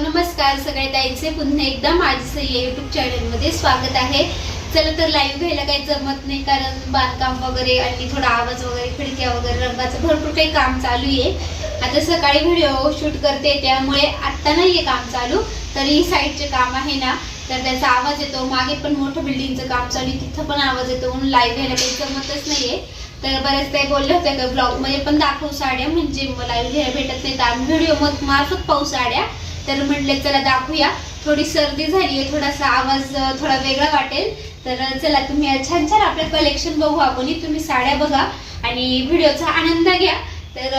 नमस्कार. सगळ्या ताईंचे पुन्हा एकदा माझं सही युट्यूब चॅनलमध्ये स्वागत आहे. चला तर लाईव्ह घ्यायला काही जमत नाही कारण बांधकाम वगैरे आणि थोडा आवाज वगैरे खिडक्या वगैरे रंगाचं भरपूर काही काम चालू आहे. आता सकाळी व्हिडिओ शूट करते त्यामुळे आत्ता नाही आहे काम चालू तरी साईडचे काम आहे ना तर त्याचा आवाज येतो. मागे पण मोठं बिल्डिंगचं काम चालू आहे तिथं पण आवाज येतो. म्हणून लाईव्ह घ्यायला काही जमतच नाहीये. तर बऱ्याच काही बोलल्या होत्या का ब्लॉगमध्ये पण दाखवू साड्या म्हणजे लाईव्ह घ्यायला भेटत नाही तर आम्ही व्हिडिओ मग मार्फत पाहू साड्या. तर म्हटले चला दाखवूया. थोडी सर्दी झाली आहे थोडासा आवाज थोडा वेगळा वाटेल. तर चला तुम्ही छान छान आपलं कलेक्शन बघू आपण. तुम्ही साड्या बघा आणि व्हिडिओचा आनंद घ्या. तर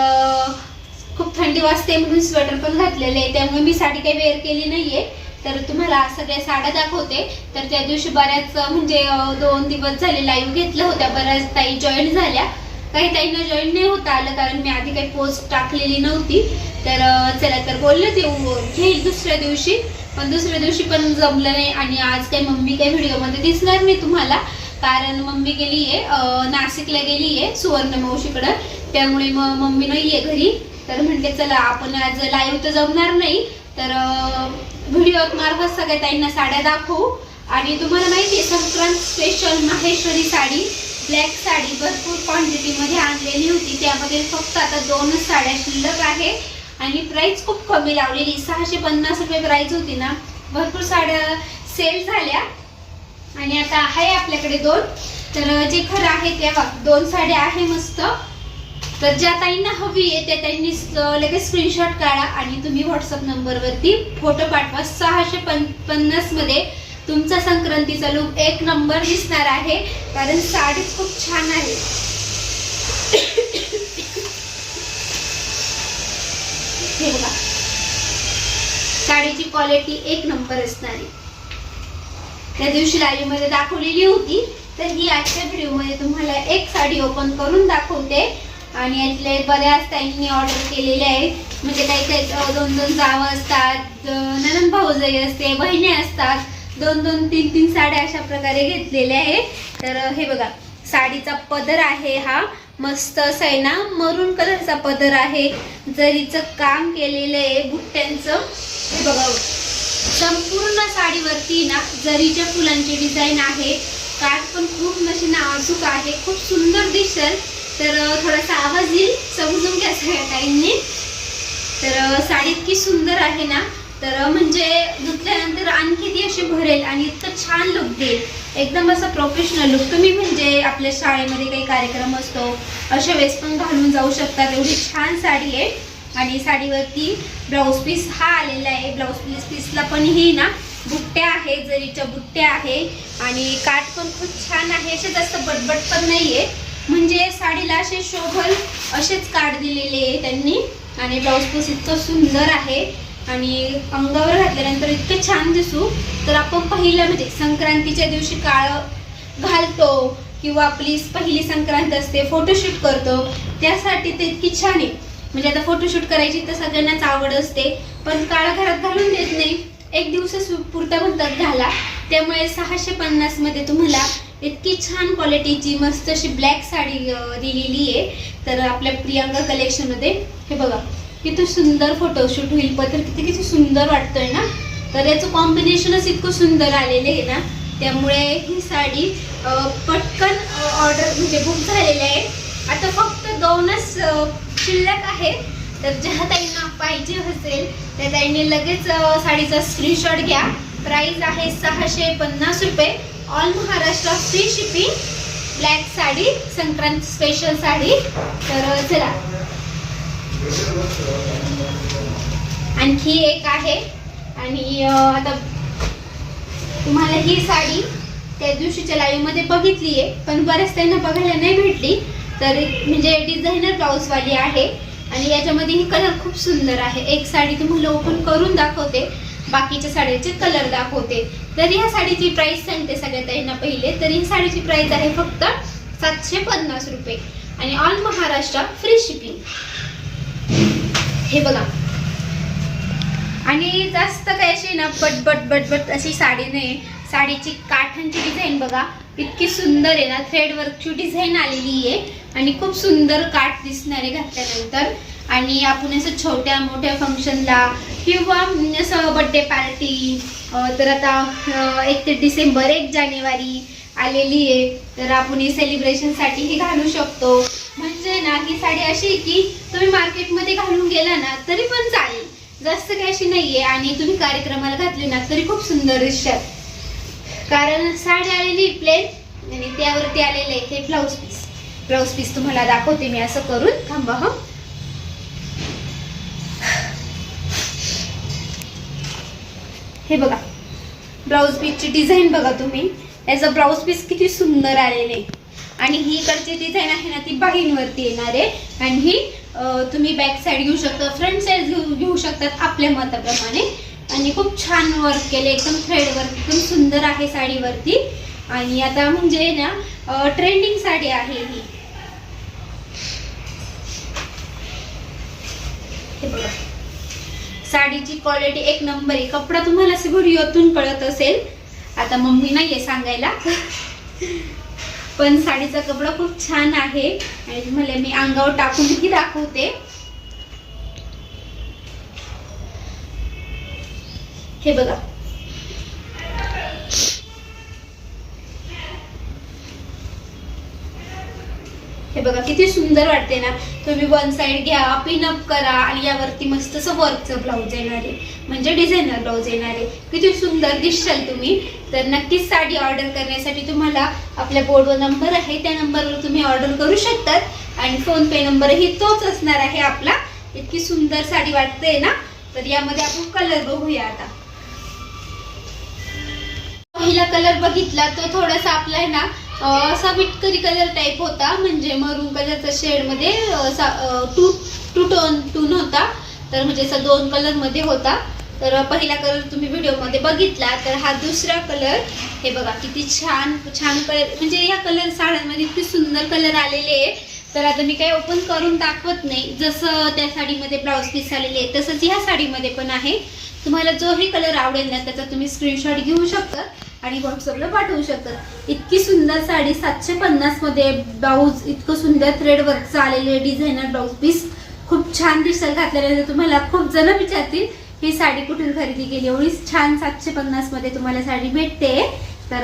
खूप थंडी वाजते म्हणून स्वेटर पण घातलेले आहे त्यामुळे मी साडी काही वेअर केली नाहीये. तर तुम्हाला सगळ्या साड्या दाखवते. तर त्या दिवशी बऱ्याच म्हणजे दोन दिवस झाले लाईव्ह घेतलं होत्या बऱ्याच ताई जॉईन झाल्या. काही ताईंना जॉईन नाही होता आलं कारण मी आधी काही पोस्ट टाकलेली नव्हती. तर चला तर बोलले ते घेईल दुसऱ्या दिवशी. पण दुसऱ्या दिवशी पण जमलं नाही आणि आज काही मम्मी काही व्हिडिओमध्ये दिसणार नाही तुम्हाला. कारण मम्मी गेली आहे नाशिकला गेली आहे सुवर्ण मावशीकडं. त्यामुळे मग मम्मी नाही आहे घरी. तर म्हटले चला आपण आज लाईव्ह तर जमणार नाही. तर व्हिडिओ मार्फत सगळ्या ताईंना साड्या दाखवू. आणि तुम्हाला माहिती आहे संक्रांत स्पेशल माहेश्वरी साडी. ब्लॅक साडी भरपूर क्वांटिटीमध्ये आणलेली होती. त्यामध्ये फक्त आता दोनच साड्या शिल्लक आहे. आणि प्राईस खूप कमी लावलेली. सहाशे पन्नास रुपये प्राईस होती ना. भरपूर साड्या सेल झाल्या. आणि आता आहे आपल्याकडे दोन. तर जे खरं आहे त्या बघ, दोन साड्या आहे मस्त. तर ज्या ताईंना हवी आहे त्या ताईंनी लगेच स्क्रीनशॉट काढा आणि तुम्ही व्हॉट्सअप नंबरवरती फोटो पाठवा. सहाशे पन पन्नासमध्ये तुमचा संक्रांतीचा लुक एक नंबर दिसणार आहे. कारण साडीच खूप छान आहे. हे बघा. साडीची क्वालिटी एक नंबर असणार आहे. त्या दिवशी लाईव्ह दाखवलेली होती. तर ही आजच्या व्हिडिओमध्ये तुम्हाला एक साडी ओपन करून दाखवते. आणि यातले बऱ्याच ताईंनी ऑर्डर केलेले आहेत. म्हणजे काही काही दोन दोन जावं असतात अं, ननंद भाऊजाई असते बहिणी असतात. दोन दोन तीन तीन साड्या अशा प्रकारे घेतलेल्या आहे. तर हे बघा साडीचा पदर आहे हा. मस्त असा आहे ना मरून कलरचा पदर आहे. जरीचं काम केलेलं आहे बुट्ट्यांचं. हे बघा संपूर्ण साडीवरती ना जरीच्या फुलांची डिझाईन आहे. काठ पण खूप नशी नाजूक आहे. खूप सुंदर दिसेल. तर थोडासा आवाज येईल. समजून घ्या सगळ्या काहींनी तर साडी इतकी सुंदर आहे ना तर म्हणजे धुतल्यानंतर आणखी ती अशी भरेल आणि इतकं छान लुक देईल. एकदम असं प्रोफेशनल लुक तुम्ही म्हणजे आपल्या शाळेमध्ये काही कार्यक्रम असतो अशा वेळेस पण घालून जाऊ शकतात एवढी छान साडी आहे आणि साडीवरती ब्लाऊज पीस हा आलेला आहे. ब्लाऊज पीस पीसला पण ही ना बुट्ट्या आहे जरीच्या बुट्ट्या आहे आणि काठ पण खूप छान आहे. असे जास्त बटबट पण नाहीये. म्हणजे साडीला असे शोभल असेच काठ दिलेले आहे त्यांनी आणि ब्लाऊज पीस इतकं सुंदर आहे. आणि अंगावर घातल्यानंतर इतकं छान दिसू. तर आपण पहिलं म्हणजे संक्रांतीच्या दिवशी काळं घालतो किंवा आपली पहिली संक्रांत असते फोटोशूट करतो. त्यासाठी ते इतकी छान आहे. म्हणजे आता फोटोशूट करायची तर सगळ्यांनाच आवड असते पण काळं घरात घालून देत नाही. एक दिवस पुरता म्हणतात घाला. त्यामुळे सहाशे पन्नासमध्ये तुम्हाला इतकी छान क्वालिटीची मस्त अशी ब्लॅक साडी दिलेली आहे. तर आपल्या प्रियांका कलेक्शनमध्ये हे बघा. किती सुंदर फोटोशूट होईल. पत्र किती किती सुंदर वाटतंय ना? तर याचं कॉम्बिनेशनच इतकं सुंदर आलेलं आहे ना. त्यामुळे ही साडी पटकन ऑर्डर म्हणजे बुक झालेली आहे. आता फक्त दोनच शिल्लक आहे. तर ज्या ताईंना पाहिजे असेल त्या ताईंनी लगेच साडीचा स्क्रीनशॉट घ्या. प्राईस आहे सहाशे पन्नास रुपये. All Maharashtra free shipping black sari Sankrant special sari. तर चला. आणखी एक आहे. आणि आता तुम्हाला ही साडी त्या दिवशीच्या लाईव्हमध्ये बघितली आहे पण बऱ्याच त्यांना बघायला नाही भेटली. तर म्हणजे डिझायनर ब्लाऊजवाली आहे. आणि याच्यामध्ये ही कलर खूप सुंदर आहे. एक साडी तुम्हाला ओपन करून दाखवते. बाकीच्या साड्याचे कलर दाखवते. तर ह्या साडीची प्राईस सांगते सगळ्यात त्यांना पहिले. तर ही साडीची प्राईस आहे फक्त सातशे पन्नास रुपये. आणि ऑल महाराष्ट्र फ्री शिपिंग हे बघा. आणि जास्त काय अशी ना बटबट बटबट अशी साडी नाही. साडीची काठांची डिझाईन बघा. इतकी सुंदर आहे ना. थ्रेड वर्कची डिझाईन आलेली आहे. आणि खूप सुंदर काठ दिसणारे घातल्यानंतर. आणि आपण असं छोट्या मोठ्या फंक्शनला किंवा असं बड्डे पार्टी तर आता एक ते डिसेंबर एक जानेवारी आलेली आहे. तर आपण ही सेलिब्रेशनसाठी ही घालू शकतो. म्हणजे ना ही साडी अशी आहे की तुम्ही मार्केटमध्ये घालून गेला ना तरी पण चालेल. जास्त काही अशी नाहीये आणि तुम्ही कार्यक्रमाला घातली ना तरी खूप सुंदर दिसतात. कारण साडी आलेली प्लेन आणि त्यावरती आलेले हे ब्लाऊज पीस ब्लाऊज पीस तुम्हाला दाखवते मी असं करून. थांबा हा. हे बघा. ब्लाऊज पीसची डिझाईन बघा तुम्ही. याचं ब्लाऊज पीस किती सुंदर आलेले. आहे. आणि ही इकडची डिझाईन आहे ना ती बाहींवरती येणार आहे. आणि ही तुम्ही बॅक साईड घेऊ शकता फ्रंट साईड घेऊ घेऊ शकतात आपल्या मताप्रमाणे. आणि खूप छान वर्क केले एकदम थ्रेड वर्क एकदम सुंदर आहे साडीवरती. आणि आता म्हणजे ना ट्रेंडिंग साडी आहे ही. साडीची क्वालिटी एक नंबर आहे. कपडा तुम्हाला असं व्हिडिओतून कळत असेल. आता मम्मी नाहीये सांगायला. पण साडीचा कपडा खूप छान आहे. आणि तुम्हाला मी अंगावर टाकूनही दाखवते. हे बघा. हे बघा किती सुंदर वाटते ना. तुम्ही वन साइड घ्या पिनअप करा आणि यावरती मस्त असं वर्कचं ब्लाऊज येणार आहे. म्हणजे डिझायनर ब्लाऊज येणार आहे. किती सुंदर दिसशाल तुम्ही. तर नक्कीच साडी ऑर्डर करण्यासाठी तुम्हाला आपल्या बोर्डवर नंबर आहे. त्या नंबरवर तुम्ही ऑर्डर करू शकतात. आणि फोन पे नंबरही तोच असणार आहे आपला. इतकी सुंदर साडी वाटते ना. तर यामध्ये आपण कलर बघूया आता. पहिला कलर बघितला तो थोडासा आपला आहे ना असा विटकरी कलर टाईप होता म्हणजे मरून कलरचा शेडमध्ये असा, टू टू टोन टून होता तर म्हणजे असा दोन कलरमध्ये होता. तर पहिला कलर तुम्ही व्हिडिओमध्ये बघितला तर हा दुसरा कलर हे बघा किती छान छान कलर म्हणजे या कलर साड्यांमध्ये इतके सुंदर कलर आलेले आहे तर आता मी काही ओपन करून दाखवत नाही. जसं त्या साडीमध्ये ब्लाऊज पीस आलेले आहे तसंच ह्या साडीमध्ये पण आहे. तुम्हाला जोही कलर आवडेल ना त्याचा तुम्ही स्क्रीनशॉट घेऊ शकता. आणि व्हॉट्सअपला पाठवू शकतात. इतकी सुंदर साडी सातशे पन्नासमध्ये ब्लाऊज इतकं सुंदर थ्रेड वर्कचं आलेले डिझायनर ब्लाऊज पीस खूप छान दिसेल घातल्यानंतर तुम्हाला खूप जण विचारतील ही साडी कुठून खरेदी केली? एवढी छान सातशे पन्नासमध्ये तुम्हाला साडी भेटते. तर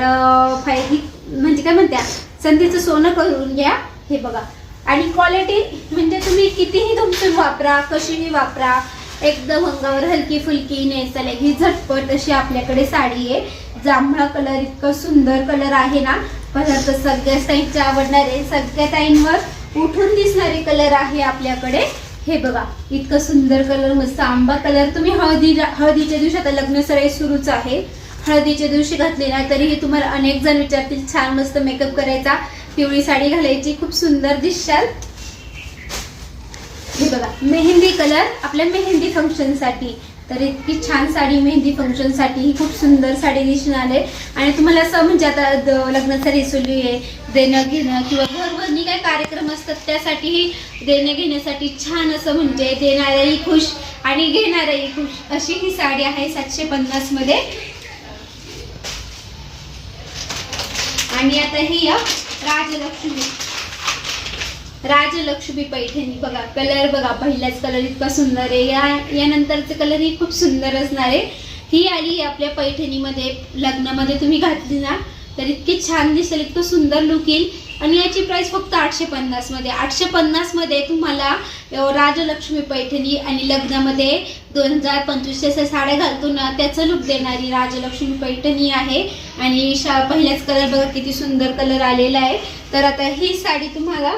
फायदी म्हणजे काय म्हणत्या? संधीचं सोनं करून घ्या. हे बघा. आणि क्वालिटी म्हणजे तुम्ही कितीही तुमचं वापरा कशीही वापरा एकदम अंगावर हलकी फुलकी नेसायला ही झटपट अशी आपल्याकडे साडी आहे. जांभळा कलर इतकं सुंदर कलर आहे ना कलर तर सगळ्या साईडचे आवडणारे सगळ्या ताईंवर उठून दिसणारे कलर आहे आपल्याकडे. हे बघा इतकं सुंदर कलर मस्त आंबा कलर. तुम्ही हळदी हळदीच्या दिवशी आता लग्न सराई सुरूच आहे. हळदीच्या दिवशी घातली ना तरीही तुम्हाला अनेक जण विचारतील छान मस्त मेकअप करायचा पिवळी साडी घालायची खूप सुंदर दिसशाल. हे बघा मेहंदी कलर आपल्या मेहंदी फंक्शनसाठी. तर इतकी छान साडी मेहंदी फंक्शनसाठी ही खूप सुंदर साडी दिसून आले. आणि तुम्हाला असं म्हणजे आता लग्नाचा रेसोली आहे देणं घेणं किंवा घरभरणी काय कार्यक्रम असतात त्यासाठीही देणं घेण्यासाठी छान असं म्हणजे देणाऱ्याही खुश आणि घेणाऱ्याही खुश अशी ही साडी आहे सातशे पन्नासमध्ये आणि आता ही राजलक्ष्मी. राजलक्ष्मी पैठणी बघा कलर बघा पहिलाच कलर इतका सुंदर आहे. या यानंतरचे कलर ही खूप सुंदर असणार आहे. ही आली आपल्या पैठणीमध्ये लग्नामध्ये तुम्ही घातली ना तर इतकी छान दिसेल इतकं सुंदर लुक येईल. आणि याची प्राइस फक्त आठशे पन्नासमध्ये आठशे पन्नासमध्ये तुम्हाला राजलक्ष्मी पैठणी आणि लग्नामध्ये दोन हजार पंचवीसच्या साड्या घालतो ना त्याचं लुक देणारी राजलक्ष्मी पैठणी आहे. आणि शा पहिल्याच कलर बघा किती सुंदर कलर आलेला आहे. तर आता ही साडी तुम्हाला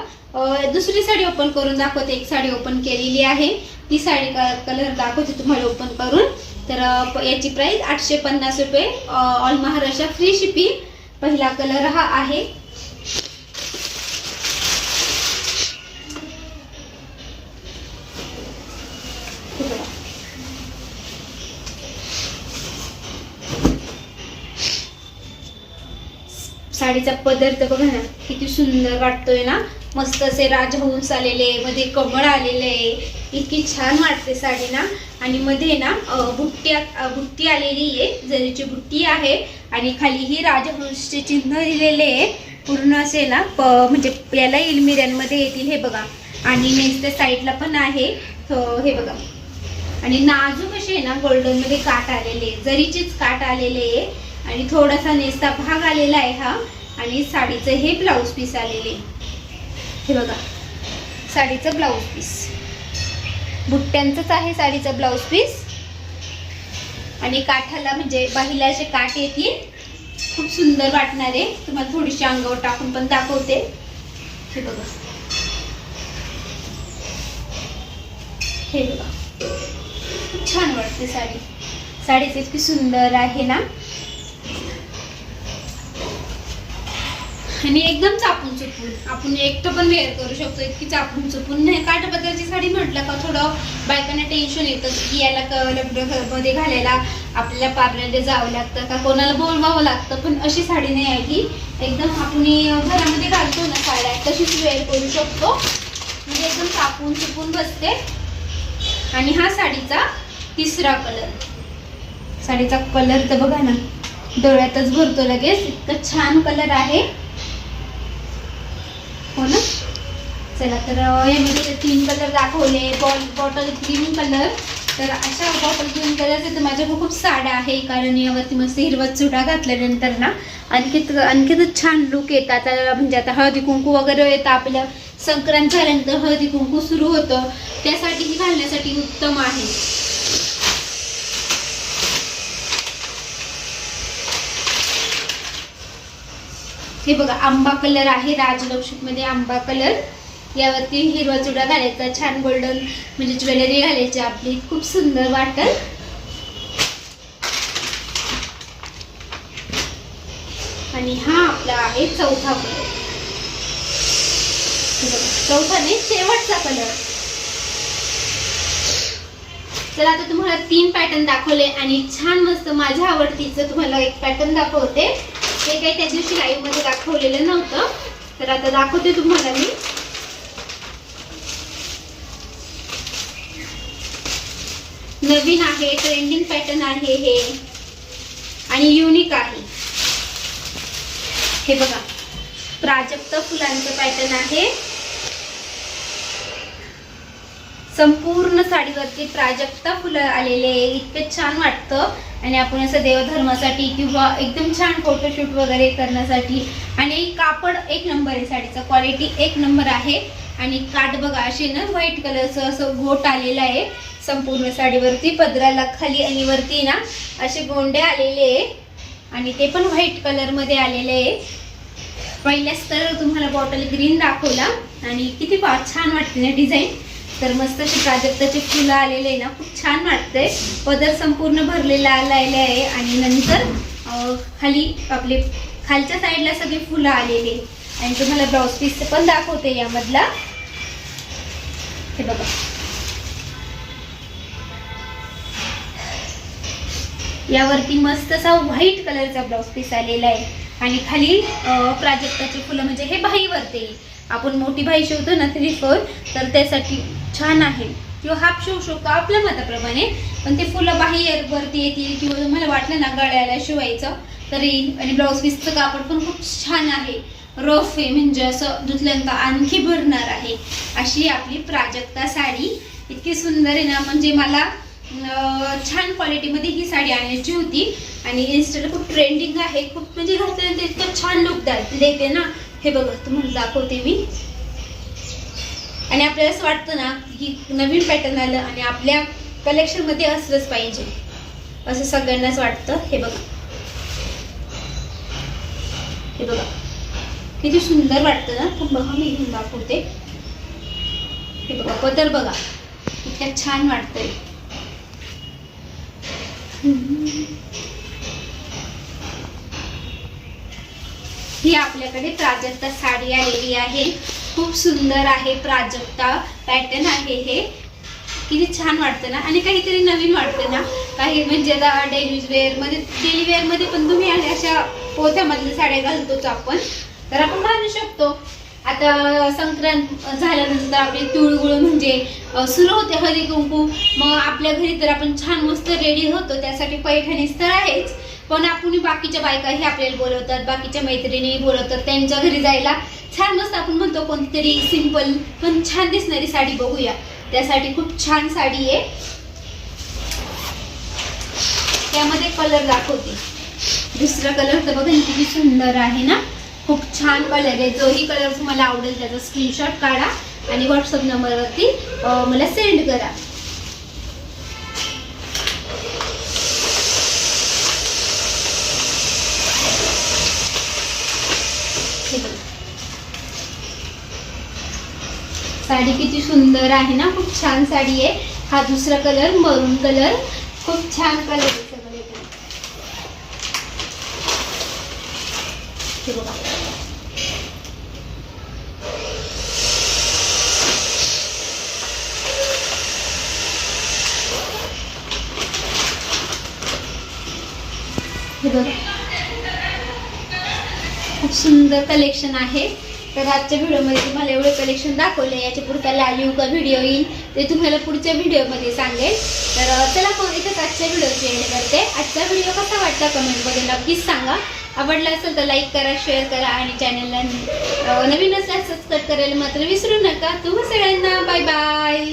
दुसरी साडी ओपन करून दाखवते. एक साडी ओपन केलेली आहे. ती साडी कलर दाखवते तुम्हाला ओपन करून. तर याची प्राइस आठशे पन्नास रुपये. ऑल महाराष्ट्र फ्री शिपिंग पहिला कलर हा आहे. साडीचा पदर तर बघा ना किती सुंदर वाटतोय ना. मस्त असे राजहंस आलेले मध्ये कमळ आलेले आहे. इतकी छान वाटते साडी ना. आणि मध्ये ना बुट्टी बुट्टी आलेली आहे. जरीची बुट्टी आहे आणि खाली ही राजहंसचे चिन्ह दिलेले आहे. पूर्ण असे ना प म्हणजे याला इलमिऱ्यांमध्ये येतील हे बघा. आणि नेक्स्ट साईडला पण आहे. हे बघा. आणि नाजूक असे आहे ना गोल्डनमध्ये काट आलेले जरीचेच काट आलेले आहे. आणि थोडासा नेस्ता भाग आलेला आहे हा. आणि साडीचं हे ब्लाऊज पीस आलेले आहे. हे बघा. साडीचं ब्लाऊज पीस बुट्ट्यांचंच आहे साडीचं ब्लाऊज पीस आणि काठाला म्हणजे बाहीला असे काठ येतील खूप सुंदर वाटणार आहे. तुम्हाला थोडीशी अंगावर टाकून पण दाखवते. हे बघा. हे बघा. खूप छान वाटते साडी. साडीच इतकी सुंदर आहे ना. आणि एकदम चापून चुपून. आपण एकटं पण वेअर करू शकतो इतकी चापून चुपून. नाही काठापदराची साडी म्हटलं का थोडं बायकांना टेन्शन येतं की याला क- मध्ये घालायला आपल्याला पार्लरला जावं लागतं का कोणाला बोलवावं लागतं. पण अशी साडी नाही आहे की एकदम आपण घरामध्ये घालतो ना साड्या तशीच वेअर करू शकतो. म्हणजे एकदम चापून चुपून बसते. आणि हा साडीचा तिसरा कलर साडीचा कलर तर बघा ना डोळ्यातच भरतो लगेच. इतकं छान कलर आहे हो ना चला तर हे यामध्ये ते तीन कलर दाखवले. बॉल बॉटल ग्रीन कलर तर अशा बॉटल ग्रीन कलरचे तर माझ्याकडे खूप साड्या आहे कारण यावरती मस्त हिरवा चुडा घातल्यानंतर ना आणखी आणखीच छान लुक येतात आता म्हणजे आता हळदी कुंकू वगैरे येतं आपल्या संक्रांत झाल्यानंतर हळदी कुंकू सुरू होतं. त्यासाठी ही घालण्यासाठी उत्तम आहे. हे बघा आंबा कलर आहे. राजलक्ष्मीमध्ये आंबा कलर यावरती हिरवा चुडा घालायचा छान गोल्डन म्हणजे ज्वेलरी घालायची आपली. खूप सुंदर वाटत आणि हा आपला आहे चौथा कलर चौथा आणि शेवटचा कलर तर आता तुम्हाला तीन पॅटर्न दाखवले आणि छान मस्त माझ्या आवडतीचं तुम्हाला एक पॅटर्न दाखवते. ते काही त्या दिवशी लाईव्हमध्ये दाखवलेलं नव्हतं. तर आता दाखवते तुम्हाला मी. नवीन आहे ट्रेंडिंग पॅटर्न आहे हे. आणि युनिक आहे. हे बघा. प्राजक्त फुलांचं पॅटर्न आहे. संपूर्ण साडीवरती प्राजक्ता फुलं आलेले आहे. इतके छान वाटतं. आणि आपण असं देवधर्मासाठी किंवा एकदम छान फोटोशूट वगैरे करण्यासाठी. आणि कापड एक नंबर आहे साडीचा. क्वालिटी एक नंबर आहे. आणि काट बघा असे ना व्हाईट कलरचं असं घोट आलेलं आहे. संपूर्ण साडीवरती पदराला खाली आणि वरती ना असे गोंडे आलेले आहे. आणि ते पण व्हाईट कलरमध्ये आलेले आहे. पहिल्याच तर तुम्हाला बॉटल ग्रीन दाखवला. आणि किती पा छान वाटते ना डिझाईन. तर मस्त अशी प्राजक्ताचे फुलं आलेले आहे ना खूप छान वाटतंय. पदर संपूर्ण भरलेला आलेले आहे. आणि नंतर खाली आपले खालच्या साईडला सगळी फुलं आलेली आहे. आणि तुम्हाला ब्लाऊज पीस पण दाखवते यामधला. हे बघा. यावरती मस्त असा व्हाईट कलरचा ब्लाऊज पीस आलेला आहे. आणि खाली प्राजक्ताची फुलं म्हणजे हे भाईवरती येईल. आपण मोठी भाई शिवतो ना थ्री फोर तर त्यासाठी छान आहे. किंवा हाफ शिवू शकतो आपल्या मताप्रमाणे पण ते फुलं बाहेरवरती येतील किंवा तुम्हाला वाटलं ना गळ्याला शिवायचं तर येईल आणि ब्लाऊज पीसचं कापड पण खूप छान आहे. रफ आहे म्हणजे असं धुतल्यानंतर आणखी भरणार आहे. अशी आपली प्राजक्ता साडी. इतकी सुंदर आहे ना म्हणजे मला छान क्वालिटीमध्ये ही साडी आणायची होती. आणि इन्स्टाला खूप ट्रेंडिंग आहे. खूप म्हणजे घातल्यानंतर इतकं छान लुक देते ना. हे बघा तुम्हाला दाखवते मी. आणि आपल्याला असं वाटतं ना की नवीन पॅटर्न आलं आणि आपल्या कलेक्शनमध्ये असलंच पाहिजे. असं सगळ्यांनाच वाटतं. हे बघा. हे बघा. किती सुंदर वाटतं ना. खूप बघा मी घेऊन दाखवते. हे बघा पदर बघा. इतक्या छान वाटतंय. ही आपल्याकडे प्राजक्ता साडी आलेली आहे. खूप सुंदर आहे प्राजक्ता पॅटर्न आहे हे. किती छान वाटतं ना? आणि काहीतरी नवीन वाटतं ना? काही म्हणजे आता डेली वेअरमध्ये डेली वेअरमध्ये पण तुम्ही अशा पोथ्यामधल्या साड्या घालतोच आपण. तर आपण घालू शकतो. आता संक्रांत झाल्यानंतर आपले तिळगुळ म्हणजे सुरू होते हळदी कुंकू. मग आपल्या घरी तर आपण छान मस्त रेडी होतो त्यासाठी पैठणीच तर आहेच. पण आपण बाकीच्या बायकाही आपल्याला बोलवतात बाकीच्या मैत्रिणी बोलवतात त्यांच्या घरी जायला. छान मस्त आपण म्हणतो कोणतीतरी सिंपल पण छान दिसणारी साडी बघूया. त्यासाठी खूप छान साडी आहे. त्यामध्ये कलर दाखवते. दुसरा कलर तर बघा किती सुंदर आहे ना. खूप छान कलर आहे. जोही कलर तुम्हाला आवडेल त्याचा स्क्रीनशॉट काढा. आणि व्हॉट्सअप नंबरवरती मला सेंड करा. साडी किती सुंदर आहे ना? खूप छान साडी आहे. हा दुसरा कलर मरून कलर खूप छान कलर आहे सगळे पण. हे बघा हे बघा. खूप सुंदर कलेक्शन आहे. तर आजच्या व्हिडिओमध्ये तुम्हाला एवढं कलेक्शन दाखवले याच्या पुढचा लाईव्ह का व्हिडिओ येईल ते तुम्हाला पुढच्या व्हिडिओमध्ये सांगेल. तर चला कोण इथंच आजच्या व्हिडिओची एंड करते. आजचा व्हिडिओ कसा वाटला कमेंटमध्ये नक्कीच सांगा. आवडला असेल तर लाईक करा शेअर करा आणि चॅनलला नवीन असल्यास सबस्क्राईब करायला मात्र विसरू नका. तुम्हा सगळ्यांना बाय बाय